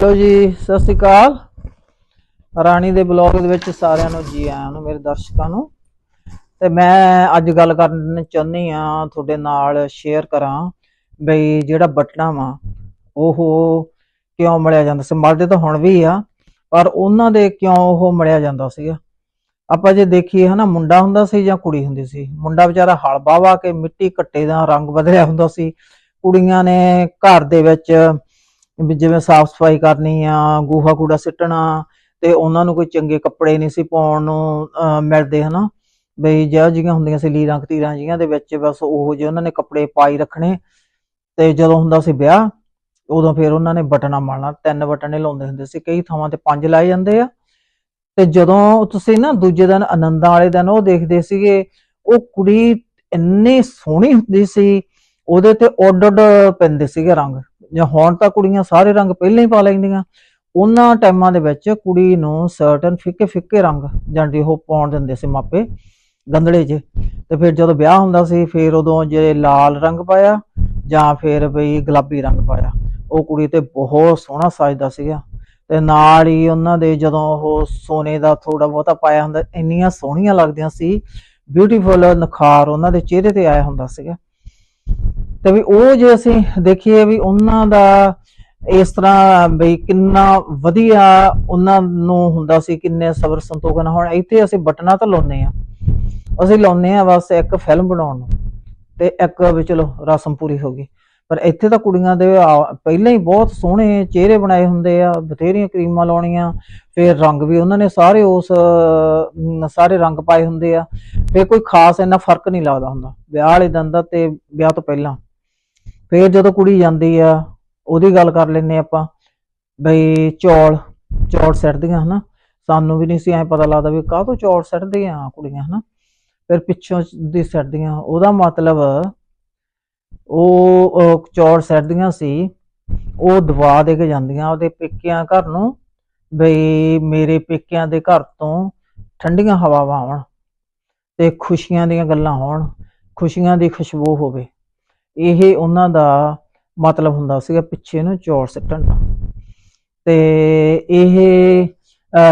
Hello ਜੀ, ਸਤਿ ਸ਼੍ਰੀ ਅਕਾਲ। ਰਾਣੀ ਦੇ ਬਲੌਗ ਦੇ ਵਿੱਚ ਸਾਰਿਆਂ ਨੂੰ ਜੀ ਆਇਆਂ ਨੂੰ, ਮੇਰੇ ਦਰਸ਼ਕਾਂ ਨੂੰ। ਤੇ ਮੈਂ ਅੱਜ ਗੱਲ ਕਰਨ ਚਾਹੁੰਦੀ ਆ ਤੁਹਾਡੇ ਨਾਲ ਸ਼ੇਅਰ ਕਰਾਂ ਬਈ ਜਿਹੜਾ ਬਟਨਾ ਵਾ, ਉਹ ਕਿਉਂ ਮੜਿਆ ਜਾਂਦਾ ਸੀ? ਮਲਦੇ ਤਾਂ ਹੁਣ ਵੀ ਆ, ਪਰ ਉਹਨਾਂ ਦੇ ਕਿਉਂ ਉਹ ਮੜਿਆ ਜਾਂਦਾ ਸੀਗਾ? ਆਪਾਂ ਜੇ ਦੇਖੀਏ ਹਨਾ, ਮੁੰਡਾ ਹੁੰਦਾ ਸੀ ਜਾਂ ਕੁੜੀ ਹੁੰਦੀ ਸੀ? ਮੁੰਡਾ ਵਿਚਾਰਾ ਹਲ ਬਾਵਾ ਕੇ ਮਿੱਟੀ ਕੱਟੇ ਦਾ ਰੰਗ ਬਦਲਿਆ ਹੁੰਦਾ ਸੀ। ਕੁੜੀਆਂ ਨੇ ਘਰ ਦੇ ਵਿੱਚ ਵੀ ਜਿਵੇਂ ਸਾਫ਼ ਸਫ਼ਾਈ ਕਰਨੀ ਆ, ਗੋਹਾ ਕੂੜਾ ਸਿੱਟਣਾ ਤੇ ਉਹਨਾਂ ਨੂੰ ਕੋਈ ਚੰਗੇ ਕੱਪੜੇ ਨਹੀਂ ਸੀ ਪਾਉਣ ਨੂੰ ਮਿਲਦੇ, ਹਨਾ? ਬਈ ਜਿਹੋ ਜਿਹੀਆਂ ਹੁੰਦੀਆਂ ਸੀ ਲੀਰਾਂ ਕਤੀਰਾਂ ਜੀਆਂ ਦੇ ਵਿੱਚ ਬਸ ਉਹ ਜਿਹੇ ਉਹਨਾਂ ਨੇ ਕੱਪੜੇ ਪਾਈ ਰੱਖਣੇ ਤੇ ਜਦੋਂ ਹੁੰਦਾ ਸੀ ਵਿਆਹ, ਉਦੋਂ ਫਿਰ ਉਹਨਾਂ ਨੇ ਬਟਨਾ ਮਾਰਨਾ, ਤਿੰਨ ਬਟਨੇ ਲਾਉਂਦੇ ਹੁੰਦੇ ਸੀ, ਕਈ ਥਾਵਾਂ ਤੇ ਪੰਜ ਲਾਏ ਜਾਂਦੇ ਆ। ਤੇ ਜਦੋਂ ਤੁਸੀਂ ਨਾ ਦੂਜੇ ਦਿਨ ਆਨੰਦਾਂ ਵਾਲੇ ਦਿਨ ਉਹ ਦੇਖਦੇ ਸੀਗੇ, ਉਹ ਕੁੜੀ ਇੰਨੀ ਸੋਹਣੀ ਹੁੰਦੀ ਸੀ, ਉਹਦੇ ਤੇ ਉੱਡ ਉੱਡ ਪੈਂਦੇ ਸੀਗੇ ਰੰਗ। ਜਾਂ ਹੁਣ ਤਾਂ ਕੁੜੀਆਂ ਸਾਰੇ ਰੰਗ ਪਹਿਲਾਂ ਹੀ ਪਾ ਲੈਂਦੀਆਂ। ਉਹਨਾਂ ਟਾਈਮਾਂ ਦੇ ਵਿੱਚ ਕੁੜੀ ਨੂੰ ਸਰਟਨ ਫਿੱਕੇ ਫਿੱਕੇ ਰੰਗ ਜਾਂਦੀ ਉਹ ਪਾਉਣ ਦਿੰਦੇ ਸੀ ਮਾਪੇ ਗੰਦਲੇ 'ਚ ਤੇ ਫਿਰ ਜਦੋਂ ਵਿਆਹ ਹੁੰਦਾ ਸੀ, ਫਿਰ ਉਦੋਂ ਜੇ ਲਾਲ ਰੰਗ ਪਾਇਆ ਜਾਂ ਫਿਰ ਬਈ ਗੁਲਾਬੀ ਰੰਗ ਪਾਇਆ। ਉਹ ਕੁੜੀ ਤੇ ਬਹੁਤ ਸੋਹਣਾ ਸਜਦਾ ਸੀਗਾ। ਤੇ ਨਾਲ ਹੀ ਉਹਨਾਂ ਦੇ ਜਦੋਂ ਉਹ ਸੋਨੇ ਦਾ ਥੋੜਾ ਬਹੁਤਾ ਪਾਇਆ ਹੁੰਦਾ, ਇੰਨੀਆਂ ਸੋਹਣੀਆਂ ਲੱਗਦੀਆਂ ਸੀ। ਬਿਊਟੀਫੁਲ ਨਖਾਰ ਉਹਨਾਂ ਦੇ ਚਿਹਰੇ ਤੇ ਆਇਆ ਹੁੰਦਾ ਸੀਗਾ। ਤੇ ਵੀ ਉਹ ਜੇ ਅਸੀਂ ਦੇਖੀਏ ਵੀ ਉਹਨਾਂ ਦਾ ਇਸ ਤਰ੍ਹਾਂ ਬਈ ਕਿੰਨਾ ਵਧੀਆ ਉਹਨਾਂ ਨੂੰ ਹੁੰਦਾ ਸੀ, ਕਿੰਨੇ ਸਬਰ ਸੰਤੋਖ ਨਾਲ। ਹੁਣ ਇੱਥੇ ਅਸੀਂ ਬਟਨਾ ਤਾਂ ਲਾਉਨੇ ਆ ਅਸੀਂ ਲਾਉਨੇ ਆ ਬਸ ਇੱਕ ਫਿਲਮ ਬਣਾਉਣ ਨੂੰ ਤੇ ਇੱਕ ਵੀ ਚਲੋ ਰਸਮ ਪੂਰੀ ਹੋ ਗਈ। ਪਰ ਇੱਥੇ ਤਾਂ ਕੁੜੀਆਂ ਦੇ ਪਹਿਲਾਂ ਹੀ ਬਹੁਤ ਸੋਹਣੇ ਚਿਹਰੇ ਬਣਾਏ ਹੁੰਦੇ ਆ, ਬਥੇਰੀਆਂ ਕਰੀਮਾਂ ਲਾਉਣੀਆਂ, ਫਿਰ ਰੰਗ ਵੀ ਉਹਨਾਂ ਨੇ ਸਾਰੇ ਉਸ ਸਾਰੇ ਰੰਗ ਪਾਏ ਹੁੰਦੇ ਆ। ਫਿਰ ਕੋਈ ਖਾਸ ਇੰਨਾ ਫ਼ਰਕ ਨਹੀਂ ਲੱਗਦਾ ਹੁੰਦਾ। ਵਿਆਹ ਵਾਲੇ ਦਿਨ ਦਾ ਤੇ ਵਿਆਹ ਤੋਂ ਪਹਿਲਾਂ। ਫੇਰ ਜਦੋਂ ਕੁੜੀ ਜਾਂਦੀ ਆ, ਉਹਦੀ ਗੱਲ ਕਰ ਲੈਨੇ ਆਪਾਂ, ਬਈ ਚੌਲ ਚੌਲ ਸਿੱਟਦੀਆਂ, ਹਨਾ? ਸਾਨੂੰ ਵੀ ਨਹੀਂ ਸੀ ਐ ਪਤਾ ਲੱਗਦਾ ਵੀ ਕਾਹ ਤੋਂ ਚੌਲ ਸਿੱਟਦੀਆਂ ਕੁੜੀਆਂ, ਹਨਾ? ਫਿਰ ਪਿੱਛੋਂ ਦੀ ਸੱਟਦੀਆਂ। ਉਹਦਾ ਮਤਲਬ ਉਹ ਚੌਲ ਸਿੱਟਦੀਆਂ ਸੀ, ਉਹ ਦਵਾ ਦੇ ਕੇ ਜਾਂਦੀਆਂ ਉਹਦੇ ਪੇਕਿਆਂ ਘਰ ਨੂੰ, ਬਈ ਮੇਰੇ ਪੇਕਿਆਂ ਦੇ ਘਰ ਤੋਂ ਠੰਡੀਆਂ ਹਵਾਵਾਂ ਆਉਣ ਤੇ ਖੁਸ਼ੀਆਂ ਦੀਆਂ ਗੱਲਾਂ ਹੋਣ, ਖੁਸ਼ੀਆਂ ਦੀ ਖੁਸ਼ਬੂ ਹੋਵੇ। ਇਹ ਉਹਨਾਂ ਦਾ ਮਤਲਬ ਹੁੰਦਾ ਸੀਗਾ ਪਿੱਛੇ ਨੂੰ ਚੌਲ ਸਿੱਟਣ ਦਾ। ਤੇ ਇਹ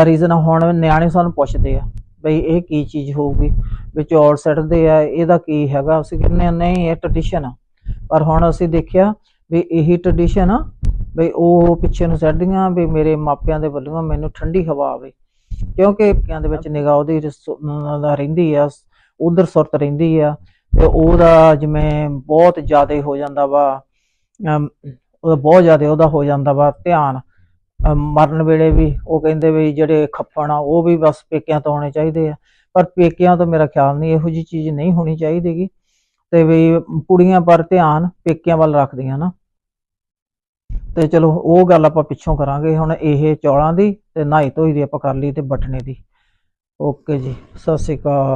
ਰੀਜ਼ਨ ਹੁਣ ਨਿਆਣੇ ਸਾਨੂੰ ਪੁੱਛਦੇ ਆ ਬਈ ਇਹ ਕੀ ਚੀਜ਼ ਹੋਊਗੀ, ਵੀ ਚੌਲ ਸਿੱਟਦੇ ਆ, ਇਹਦਾ ਕੀ ਹੈਗਾ? ਅਸੀਂ ਕਹਿੰਦੇ ਨਹੀਂ, ਇਹ ਟ੍ਰੈਡੀਸ਼ਨ ਆ। ਪਰ ਹੁਣ ਅਸੀਂ ਦੇਖਿਆ ਵੀ ਇਹੀ ਟ੍ਰੈਡੀਸ਼ਨ ਆ ਬਈ ਉਹ ਪਿੱਛੇ ਨੂੰ ਸਿੱਟਦੀਆਂ, ਵੀ ਮੇਰੇ ਮਾਪਿਆਂ ਦੇ ਵੱਲੋਂ ਮੈਨੂੰ ਠੰਡੀ ਹਵਾ ਆਵੇ। ਕਿਉਂਕਿ ਪਿਆਂ ਦੇ ਵਿੱਚ ਨਿਗਾਹ ਉਹਦੀ ਰਹਿੰਦੀ ਆ, ਉਧਰ ਸੁਰਤ ਰਹਿੰਦੀ ਆ ਤੇ ਉਹਦਾ ਜਿਵੇਂ ਬਹੁਤ ਜ਼ਿਆਦਾ ਹੋ ਜਾਂਦਾ ਵਾ ਅਮ, ਉਹਦਾ ਬਹੁਤ ਜ਼ਿਆਦਾ ਉਹਦਾ ਹੋ ਜਾਂਦਾ ਵਾ ਧਿਆਨ। ਮਰਨ ਵੇਲੇ ਵੀ ਉਹ ਕਹਿੰਦੇ ਵੀ ਜਿਹੜੇ ਖੱਪਣ ਆ ਉਹ ਵੀ ਬਸ ਪੇਕਿਆਂ ਤੋਂ ਆਉਣੇ ਚਾਹੀਦੇ ਆ। ਪਰ ਪੇਕਿਆਂ ਤੋਂ ਮੇਰਾ ਖਿਆਲ ਨਹੀਂ ਇਹੋ ਜੀ ਚੀਜ਼ ਨਹੀਂ ਹੋਣੀ ਚਾਹੀਦੀਗੀ। ਤੇ ਵੀ ਕੁੜੀਆਂ ਪਰ ਧਿਆਨ ਪੇਕਿਆਂ ਵੱਲ ਰੱਖਦੀਆਂ ਨਾ। ਤੇ ਚਲੋ ਉਹ ਗੱਲ ਆਪਾਂ ਪਿੱਛੋਂ ਕਰਾਂਗੇ ਹੁਣ ਇਹ ਚੌਲਾਂ ਦੀ ਤੇ ਨਹਾਈ ਧੋਈ ਦੀ ਆਪਾਂ ਕਰ ਲਈ ਤੇ ਬਟਨੇ ਦੀ। ਓਕੇ ਜੀ ਸਤਿ ਸ਼੍ਰੀ ਅਕਾਲ।